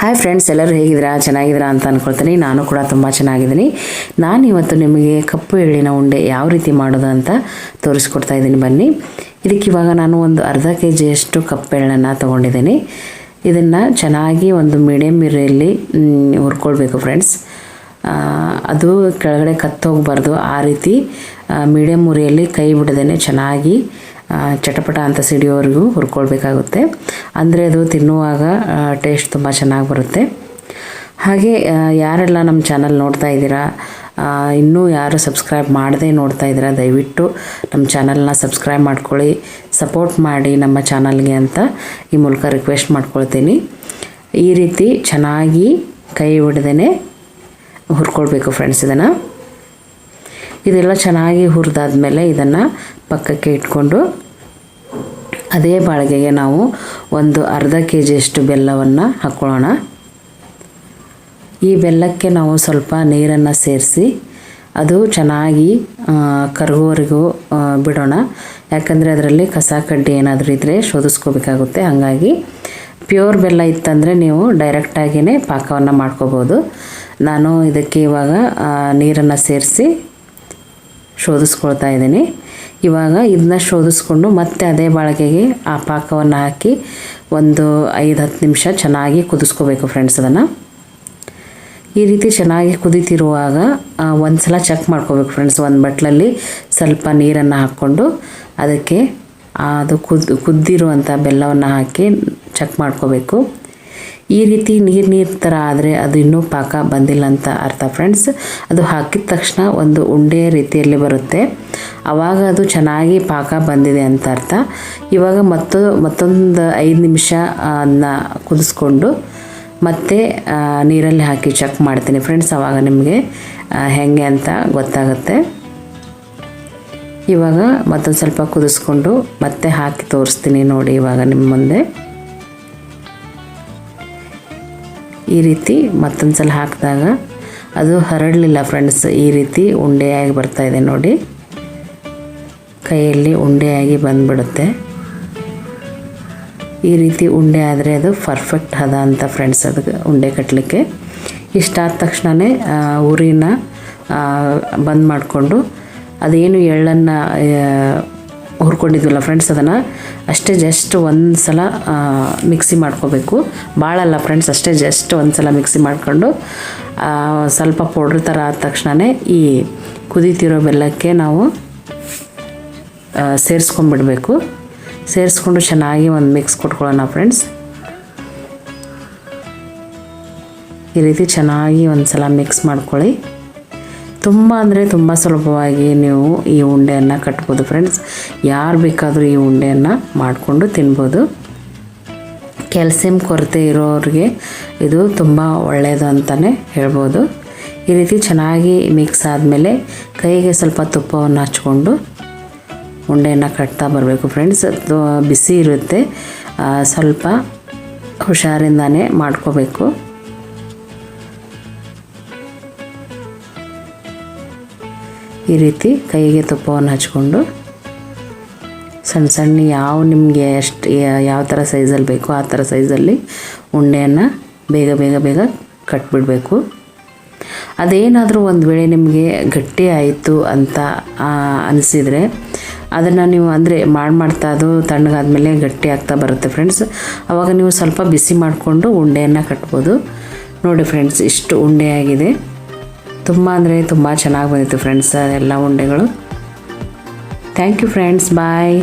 Hi friends ಎಲ್ಲರೂ ಹೇಗಿದ್ದೀರಾ? ಚೆನ್ನಾಗಿದ್ದೀರಾ ಅಂತ ಅನ್ಕೊಳ್ತೀನಿ. ನಾನು ಕೂಡ ತುಂಬ ಚೆನ್ನಾಗಿದ್ದೀನಿ. ನಾನು ಇವತ್ತು ನಿಮಗೆ ಕಪ್ಪು ಎಳ್ಳಿನ ಉಂಡೆ ಯಾವ ರೀತಿ ಮಾಡೋದು ಅಂತ ತೋರಿಸ್ಕೊಡ್ತಾ ಇದ್ದೀನಿ. ಬನ್ನಿ. ಇದಕ್ಕೆ ಇವಾಗ ನಾನು ಒಂದು ಅರ್ಧ ಕೆ ಜಿಯಷ್ಟು ಕಪ್ಪು ಎಳ್ಳನ್ನು ತೊಗೊಂಡಿದ್ದೀನಿ. ಇದನ್ನು ಚೆನ್ನಾಗಿ ಒಂದು ಮೀಡಿಯಮ್ ಇರೆಯಲ್ಲಿ ಹುರ್ಕೊಳ್ಬೇಕು ಫ್ರೆಂಡ್ಸ್ ಅದು ಕೆಳಗಡೆ ಕತ್ತೋಗ್ಬಾರ್ದು. ಆ ರೀತಿ ಮೀಡಿಯಮ್ ಉರಿಯಲ್ಲಿ ಕೈ ಬಿಡದೇ ಚೆನ್ನಾಗಿ ಚಟಪಟ ಅಂತ ಸಿಡಿಯೋವರೆಗೂ ಹುರ್ಕೊಳ್ಬೇಕಾಗುತ್ತೆ. ಅಂದರೆ ಅದು ತಿನ್ನುವಾಗ ಟೇಸ್ಟ್ ತುಂಬ ಚೆನ್ನಾಗಿ ಬರುತ್ತೆ. ಹಾಗೆ ಯಾರೆಲ್ಲ ನಮ್ಮ ಚಾನಲ್ ನೋಡ್ತಾ ಇದ್ದೀರಾ ಇನ್ನೂ ಯಾರು ಸಬ್ಸ್ಕ್ರೈಬ್ ಮಾಡದೇ ನೋಡ್ತಾ ಇದ್ದೀರಾ, ದಯವಿಟ್ಟು ನಮ್ಮ ಚಾನಲ್ನ ಸಬ್ಸ್ಕ್ರೈಬ್ ಮಾಡ್ಕೊಳ್ಳಿ ಸಪೋರ್ಟ್ ಮಾಡಿ ನಮ್ಮ ಚಾನಲ್ಗೆ ಅಂತ ಈ ಮೂಲಕ ರಿಕ್ವೆಸ್ಟ್ ಮಾಡ್ಕೊಳ್ತೀನಿ. ಈ ರೀತಿ ಚೆನ್ನಾಗಿ ಕೈ ಹೊಡೆದೇ ಹುರ್ಕೊಳ್ಬೇಕು ಫ್ರೆಂಡ್ಸ್ ಇದನ್ನು. ಇದೆಲ್ಲ ಚೆನ್ನಾಗಿ ಹುರಿದಾದ್ಮೇಲೆ ಇದನ್ನು ಪಕ್ಕಕ್ಕೆ ಇಟ್ಕೊಂಡು ಅದೇ ಬಾಳಿಗೆಗೆ ನಾವು ಒಂದು ಅರ್ಧ ಕೆ ಜಿಯಷ್ಟು ಬೆಲ್ಲವನ್ನು ಹಾಕ್ಕೊಳ್ಳೋಣ ಈ ಬೆಲ್ಲಕ್ಕೆ ನಾವು ಸ್ವಲ್ಪ ನೀರನ್ನು ಸೇರಿಸಿ ಅದು ಚೆನ್ನಾಗಿ ಕರಗುವವರೆಗೂ ಬಿಡೋಣ. ಯಾಕಂದರೆ ಅದರಲ್ಲಿ ಕಸ ಕಡ್ಡಿ ಏನಾದರೂ ಇದ್ದರೆ ಶೋಧಿಸ್ಕೋಬೇಕಾಗುತ್ತೆ. ಹಾಗಾಗಿ ಪ್ಯೂರ್ ಬೆಲ್ಲ ಇತ್ತಂದರೆ ನೀವು ಡೈರೆಕ್ಟಾಗಿಯೇ ಪಾಕವನ್ನು ಮಾಡ್ಕೋಬೋದು. ನಾನು ಇದಕ್ಕೆ ಇವಾಗ ನೀರನ್ನು ಸೇರಿಸಿ ಶೋಧಿಸ್ಕೊಳ್ತಾ ಇದ್ದೀನಿ. ಇವಾಗ ಇದನ್ನ ಶೋಧಿಸ್ಕೊಂಡು ಮತ್ತೆ ಅದೇ ಬಾಳಿಗೆಗೆ ಆ ಪಾಕವನ್ನು ಹಾಕಿ ಒಂದು ಐದು ಹತ್ತು ನಿಮಿಷ ಚೆನ್ನಾಗಿ ಕುದಿಸ್ಕೋಬೇಕು ಫ್ರೆಂಡ್ಸ್ ಅದನ್ನು. ಈ ರೀತಿ ಚೆನ್ನಾಗಿ ಕುದೀತಿರುವಾಗ ಒಂದು ಸಲ ಚೆಕ್ ಮಾಡ್ಕೋಬೇಕು ಫ್ರೆಂಡ್ಸ್ ಒಂದು ಬಟ್ಲಲ್ಲಿ ಸ್ವಲ್ಪ ನೀರನ್ನು ಹಾಕ್ಕೊಂಡು ಅದಕ್ಕೆ ಅದು ಕುದ್ ಕುದ್ದಿರುವಂಥ ಬೆಲ್ಲವನ್ನು ಹಾಕಿ ಚೆಕ್ ಮಾಡ್ಕೋಬೇಕು. ಈ ರೀತಿ ನೀರು ನೀರು ಥರ ಆದರೆ ಅದು ಇನ್ನೂ ಪಾಕ ಬಂದಿಲ್ಲ ಅಂತ ಅರ್ಥ ಫ್ರೆಂಡ್ಸ್ ಅದು ಹಾಕಿದ ತಕ್ಷಣ ಒಂದು ಉಂಡೆ ರೀತಿಯಲ್ಲಿ ಬರುತ್ತೆ. ಆವಾಗ ಅದು ಚೆನ್ನಾಗಿ ಪಾಕ ಬಂದಿದೆ ಅಂತ ಅರ್ಥ. ಇವಾಗ ಮತ್ತೊ, ಮತ್ತೊಂದು ಐದು ನಿಮಿಷ ಅದನ್ನ ಕುದಿಸ್ಕೊಂಡು ಮತ್ತೆ ನೀರಲ್ಲಿ ಹಾಕಿ ಚೆಕ್ ಮಾಡ್ತೀನಿ ಫ್ರೆಂಡ್ಸ್ ಆವಾಗ ನಿಮಗೆ ಹೆಂಗೆ ಅಂತ ಗೊತ್ತಾಗುತ್ತೆ. ಇವಾಗ ಮತ್ತೊಂದು ಸ್ವಲ್ಪ ಕುದಿಸ್ಕೊಂಡು ಮತ್ತೆ ಹಾಕಿ ತೋರಿಸ್ತೀನಿ ನೋಡಿ ಇವಾಗ ನಿಮ್ಮ ಮುಂದೆ. ಈ ರೀತಿ ಮತ್ತೊಂದು ಸಲ ಹಾಕಿದಾಗ ಅದು ಹರಡಲಿಲ್ಲ ಫ್ರೆಂಡ್ಸ್ ಈ ರೀತಿ ಉಂಡೆಯಾಗಿ ಬರ್ತಾ ಇದೆ ನೋಡಿ. ಕೈಯಲ್ಲಿ ಉಂಡೆಯಾಗಿ ಬಂದ್ಬಿಡುತ್ತೆ. ಈ ರೀತಿ ಉಂಡೆ ಆದರೆ ಅದು ಪರ್ಫೆಕ್ಟ್ ಹದ ಅಂತ ಫ್ರೆಂಡ್ಸ್ ಅದಕ್ಕೆ ಉಂಡೆ ಕಟ್ಟಲಿಕ್ಕೆ ಇಷ್ಟಾದ ತಕ್ಷಣವೇ ಉರಿನ ಬಂದ್ ಮಾಡಿಕೊಂಡು ಅದೇನು ಎಳ್ಳನ್ನು ಹುರ್ಕೊಂಡಿದ್ವಲ್ಲ ಫ್ರೆಂಡ್ಸ್ ಅದನ್ನು, ಅಷ್ಟೇ ಜಸ್ಟ್ ಒಂದು ಸಲ ಮಿಕ್ಸಿ ಮಾಡ್ಕೋಬೇಕು. ಭಾಳ ಅಲ್ಲ ಫ್ರೆಂಡ್ಸ್ ಅಷ್ಟೇ ಜಸ್ಟ್ ಒಂದು ಸಲ ಮಿಕ್ಸಿ ಮಾಡ್ಕೊಂಡು ಸ್ವಲ್ಪ ಪೌಡ್ರ್ ಥರ ಆದ ತಕ್ಷಣವೇ ಈ ಕುದೀತಿರೋ ಬೆಲ್ಲಕ್ಕೆ ನಾವು ಸೇರಿಸ್ಕೊಂಡ್ಬಿಡಬೇಕು. ಸೇರಿಸ್ಕೊಂಡು ಚೆನ್ನಾಗಿ ಒಂದು ಮಿಕ್ಸ್ ಕೊಟ್ಕೊಳ್ಳೋಣ ಫ್ರೆಂಡ್ಸ್ ಈ ರೀತಿ ಚೆನ್ನಾಗಿ ಒಂದು ಸಲ ಮಿಕ್ಸ್ ಮಾಡ್ಕೊಳ್ಳಿ. ತುಂಬ ಅಂದರೆ ತುಂಬ ಸುಲಭವಾಗಿ ನೀವು ಈ ಉಂಡೆಯನ್ನು ಕಟ್ಬೋದು ಫ್ರೆಂಡ್ಸ್ ಯಾರು ಬೇಕಾದರೂ ಈ ಉಂಡೆಯನ್ನು ಮಾಡಿಕೊಂಡು ತಿನ್ಬೋದು. ಕ್ಯಾಲ್ಸಿಯಂ ಕೊರತೆ ಇರೋರಿಗೆ ಇದು ತುಂಬ ಒಳ್ಳೆಯದು ಅಂತಲೇ ಹೇಳ್ಬೋದು. ಈ ರೀತಿ ಚೆನ್ನಾಗಿ ಮಿಕ್ಸ್ ಆದಮೇಲೆ ಕೈಗೆ ಸ್ವಲ್ಪ ತುಪ್ಪವನ್ನು ಹಚ್ಕೊಂಡು ಉಂಡೆಯನ್ನು ಕಟ್ತಾ ಬರಬೇಕು ಫ್ರೆಂಡ್ಸ್ ಬಿಸಿ ಇರುತ್ತೆ. ಸ್ವಲ್ಪ ಹುಷಾರಿಂದಾನೇ ಮಾಡ್ಕೋಬೇಕು. ಈ ರೀತಿ ಕೈಗೆ ತುಪ್ಪವನ್ನು ಹಚ್ಕೊಂಡು ಸಣ್ಣ ಸಣ್ಣ ಯಾವ ನಿಮಗೆ ಎಷ್ಟು ಯಾವ ಥರ ಸೈಜಲ್ಲಿ ಬೇಕೋ ಆ ಥರ ಸೈಜಲ್ಲಿ ಉಂಡೆಯನ್ನು ಬೇಗ ಬೇಗ ಬೇಗ ಕಟ್ಬಿಡಬೇಕು. ಅದೇನಾದರೂ ಒಂದು ವೇಳೆ ನಿಮಗೆ ಗಟ್ಟಿ ಆಯಿತು ಅಂತ ಅನಿಸಿದರೆ ಅದನ್ನು ನೀವು ಅಂದರೆ ಮಾಡಿ ಮಾಡ್ತಾ ಅದು ತಣ್ಣಗಾದ್ಮೇಲೆ ಗಟ್ಟಿ ಆಗ್ತಾ ಬರುತ್ತೆ ಫ್ರೆಂಡ್ಸ್. ಆವಾಗ ನೀವು ಸ್ವಲ್ಪ ಬಿಸಿ ಮಾಡಿಕೊಂಡು ಉಂಡೆಯನ್ನು ಕಟ್ಬೋದು. ನೋಡಿ ಫ್ರೆಂಡ್ಸ್, ಇಷ್ಟು ಉಂಡೆ ಆಗಿದೆ ತುಂಬ ಅಂದರೆ ತುಂಬ ಚೆನ್ನಾಗಿ ಬಂದಿತ್ತು ಫ್ರೆಂಡ್ಸ್ ಎಲ್ಲ ಉಂಡೆಗಳು. Thank you friends bye